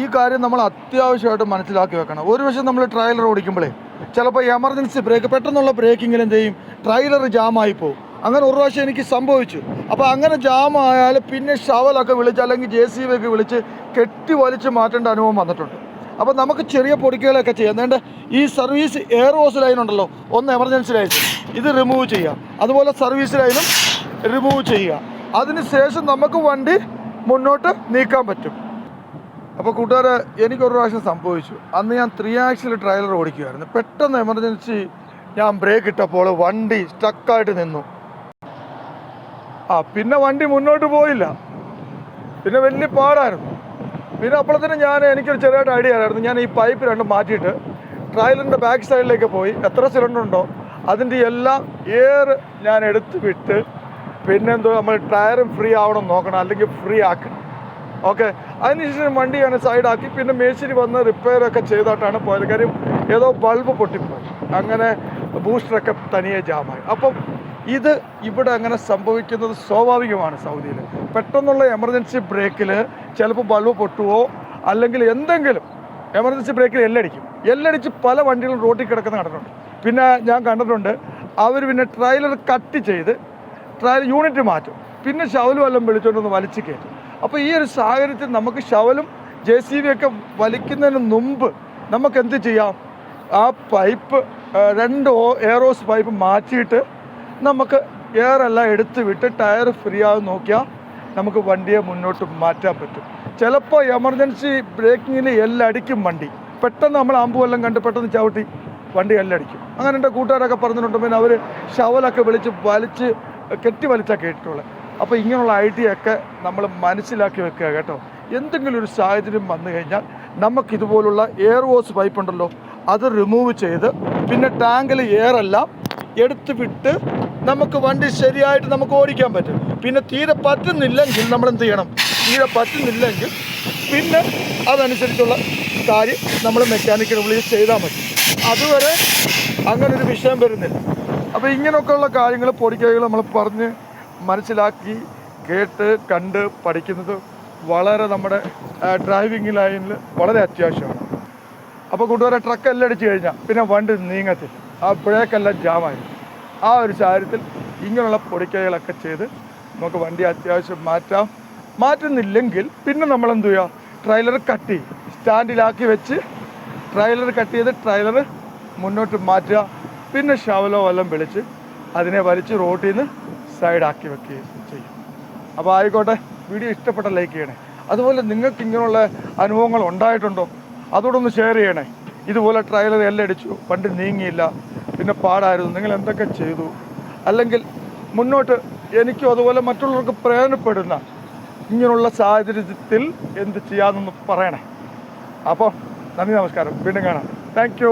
ഈ കാര്യം നമ്മൾ അത്യാവശ്യമായിട്ട് മനസ്സിലാക്കി വെക്കണം. ഒരു വശം നമ്മൾ ട്രയലർ ഓടിക്കുമ്പോഴേ ചിലപ്പോൾ എമർജൻസി ബ്രേക്ക് പെട്ടെന്നുള്ള ബ്രേക്കിങ്ങിൽ എന്ത് ചെയ്യും? ട്രയലർ ജാമായി പോകും. അങ്ങനെ ഒരു പ്രാവശ്യം എനിക്ക് സംഭവിച്ചു. അപ്പോൾ അങ്ങനെ ജാമായാൽ പിന്നെ ഷവലൊക്കെ വിളിച്ച് അല്ലെങ്കിൽ ജെ സി ബി ഒക്കെ വിളിച്ച് കെട്ടി വലിച്ച് മാറ്റേണ്ട അനുഭവം വന്നിട്ടുണ്ട്. അപ്പോൾ നമുക്ക് ചെറിയ പൊടിക്കുകളൊക്കെ ചെയ്യാം. ഈ സർവീസ് എയർ ഹോസ് ലൈൻ ഉണ്ടല്ലോ ഒന്ന് എമർജൻസി ലൈൻ ഇത് റിമൂവ് ചെയ്യാം. അതുപോലെ സർവീസ് ലൈനും റിമൂവ് ചെയ്യുക അതിനുശേഷം നമുക്ക് വണ്ടി മുന്നോട്ട് നീക്കാൻ പറ്റും. അപ്പോൾ കൂട്ടുകാരെ എനിക്കൊരു പ്രാവശ്യം സംഭവിച്ചു. അന്ന് ഞാൻ ത്രീ ആക്സിൽ ട്രെയിലർ ഓടിക്കുമായിരുന്നു പെട്ടെന്ന് എമർജൻസി ഞാൻ ബ്രേക്ക് ഇട്ടപ്പോൾ വണ്ടി സ്റ്റക്കായിട്ട് നിന്നു. ആ പിന്നെ വണ്ടി മുന്നോട്ട് പോയില്ല. പിന്നെ വലിയ പാടായിരുന്നു. പിന്നെ അപ്പോഴത്തേനും ഞാൻ എനിക്കൊരു ചെറിയായിട്ട് ഐഡിയ ആയിരുന്നു. ഞാൻ ഈ പൈപ്പ് രണ്ടും മാറ്റിയിട്ട് ട്രയലിന്റെ ബാക്ക് സൈഡിലേക്ക് പോയി. എത്ര സിലിണ്ടർ ഉണ്ടോ? അതിന്റെ എല്ലാം എയർ ഞാൻ എടുത്ത് വിട്ട് പിന്നെന്തോ നമ്മൾ ടയറും ഫ്രീ ആവണം നോക്കണം. അല്ലെങ്കിൽ ഫ്രീ ആക്കണം. ഓക്കെ. അതിനുശേഷം വണ്ടി ഞാൻ സൈഡാക്കി. പിന്നെ മേശിരി വന്ന് റിപ്പയർ ഒക്കെ പോയത്. കാര്യം ഏതോ ബൾബ് പൊട്ടിപ്പോയി. അങ്ങനെ ബൂസ്റ്ററൊക്കെ തനിയെ ജാമായി. അപ്പം ഇത് ഇവിടെ അങ്ങനെ സംഭവിക്കുന്നത് സ്വാഭാവികമാണ് സൗദിയിൽ. പെട്ടെന്നുള്ള എമർജൻസി ബ്രേക്കിൽ ചിലപ്പോൾ ബൾബ് പൊട്ടുവോ അല്ലെങ്കിൽ എന്തെങ്കിലും എമർജൻസി ബ്രേക്കിൽ എല്ലടിക്കും. എല്ലടിച്ച് പല വണ്ടികളും റോട്ടിൽ കിടക്കുന്ന കണ്ടിട്ടുണ്ട്. പിന്നെ ഞാൻ കണ്ടിട്ടുണ്ട് അവർ പിന്നെ ട്രailer കട്ട് ചെയ്ത് ട്രയൽ യൂണിറ്റ് മാറ്റും. പിന്നെ ഷവലും വല്ലം വിളിച്ചുകൊണ്ടൊന്ന് വലിച്ചു കയറ്റും. അപ്പോൾ ഈ ഒരു സാഹചര്യത്തിൽ നമുക്ക് ശവലും ജെ സി ബി ഒക്കെ വലിക്കുന്നതിന് മുമ്പ് നമുക്ക് എന്ത് ചെയ്യാം? ആ പൈപ്പ് രണ്ട് എയറോസ് പൈപ്പ് മാറ്റിയിട്ട് നമുക്ക് എയറെല്ലാം എടുത്ത് വിട്ട് ടയർ ഫ്രീ ആകും നോക്കിയാൽ നമുക്ക് വണ്ടിയെ മുന്നോട്ട് മാറ്റാൻ പറ്റും. ചിലപ്പോൾ എമർജൻസി ബ്രേക്കിങ്ങിൽ എല്ലടിക്കും വണ്ടി. പെട്ടെന്ന് നമ്മൾ ആമ്പു എല്ലാം കണ്ട് പെട്ടെന്ന് ചവിട്ടി വണ്ടി എല്ലടിക്കും. അങ്ങനെ എന്റെ കൂട്ടുകാരൊക്കെ പറഞ്ഞിട്ടുണ്ട് പിന്നെ അവർ ഷവലൊക്കെ വിളിച്ച് വലിച്ച് കെട്ടി വലിച്ചാൽ കേട്ടിട്ടുള്ളത്. അപ്പോൾ ഇങ്ങനെയുള്ള ഐഡിയ ഒക്കെ നമ്മൾ മനസ്സിലാക്കി വെക്കുക കേട്ടോ. എന്തെങ്കിലും ഒരു സാഹചര്യം വന്നു കഴിഞ്ഞാൽ നമുക്ക് ഇതുപോലുള്ള എയർ ഹോസ് പൈപ്പ് ഉണ്ടല്ലോ അത് റിമൂവ് ചെയ്ത് പിന്നെ ടാങ്കിൽ എയറെല്ലാം എടുത്ത് വിട്ട് നമുക്ക് വണ്ടി ശരിയായിട്ട് നമുക്ക് ഓടിക്കാൻ പറ്റും. പിന്നെ തീരെ പറ്റുന്നില്ലെങ്കിൽ നമ്മൾ എന്ത് ചെയ്യണം? തീരെ പറ്റുന്നില്ലെങ്കിൽ പിന്നെ അതനുസരിച്ചുള്ള കാര്യം നമ്മൾ മെക്കാനിക്കിനെ വിളിച്ച് ചെയ്താൽ മതി. അതുവരെ അങ്ങനൊരു വിഷയം വരുന്നില്ല. അപ്പോൾ ഇങ്ങനെയൊക്കെയുള്ള കാര്യങ്ങൾ പൊടിക്കൈകൾ നമ്മൾ പറഞ്ഞ് മനസ്സിലാക്കി കേട്ട് കണ്ട് പഠിക്കുന്നത് വളരെ നമ്മുടെ ഡ്രൈവിംഗ് ലൈനിൽ വളരെ അത്യാവശ്യമാണ്. അപ്പോൾ കൂട്ടുകാരെ ട്രക്ക് എല്ലാം അടിച്ചു കഴിഞ്ഞാൽ പിന്നെ വണ്ടി നീങ്ങത്തില്ല. ആ ബ്രേക്കെല്ലാം ജാമായി ആ ഒരു സാഹചര്യത്തിൽ ഇങ്ങനെയുള്ള പൊടിക്കൈകളൊക്കെ ചെയ്ത് നമുക്ക് വണ്ടി അത്യാവശ്യം മാറ്റാം. മാറ്റുന്നില്ലെങ്കിൽ പിന്നെ നമ്മൾ എന്ത് ചെയ്യുക ട്രെയിലർ കട്ട് ചെയ്യും. സ്റ്റാൻഡിലാക്കി വെച്ച് ട്രെയിലർ കട്ട് ചെയ്ത് ട്രെയിലർ മുന്നോട്ട് മാറ്റുക. പിന്നെ ഷവലോ വല്ലതും വിളിച്ച് അതിനെ വലിച്ച് റോട്ടിൽ നിന്ന് സൈഡാക്കി വെക്കുകയും ചെയ്യും. അപ്പോൾ ആയിക്കോട്ടെ വീഡിയോ ഇഷ്ടപ്പെട്ട ലൈക്ക് ചെയ്യണേ. അതുപോലെ നിങ്ങൾക്ക് ഇങ്ങനെയുള്ള അനുഭവങ്ങൾ ഉണ്ടായിട്ടുണ്ടോ? അതോടൊന്ന് ഷെയർ ചെയ്യണേ. ഇതുപോലെ ട്രയലർ എല്ലാം അടിച്ചു വണ്ടി നീങ്ങിയില്ല പിന്നെ പാടായിരുന്നു നിങ്ങൾ എന്തൊക്കെ ചെയ്തു? അല്ലെങ്കിൽ മുന്നോട്ട് എനിക്കും അതുപോലെ മറ്റുള്ളവർക്ക് പ്രയോജനപ്പെടുന്ന ഇങ്ങനെയുള്ള സാഹചര്യത്തിൽ എന്ത് ചെയ്യാമെന്നൊന്ന് പറയണേ. അപ്പോൾ നന്ദി നമസ്കാരം. വീണ്ടും കാണാം. താങ്ക്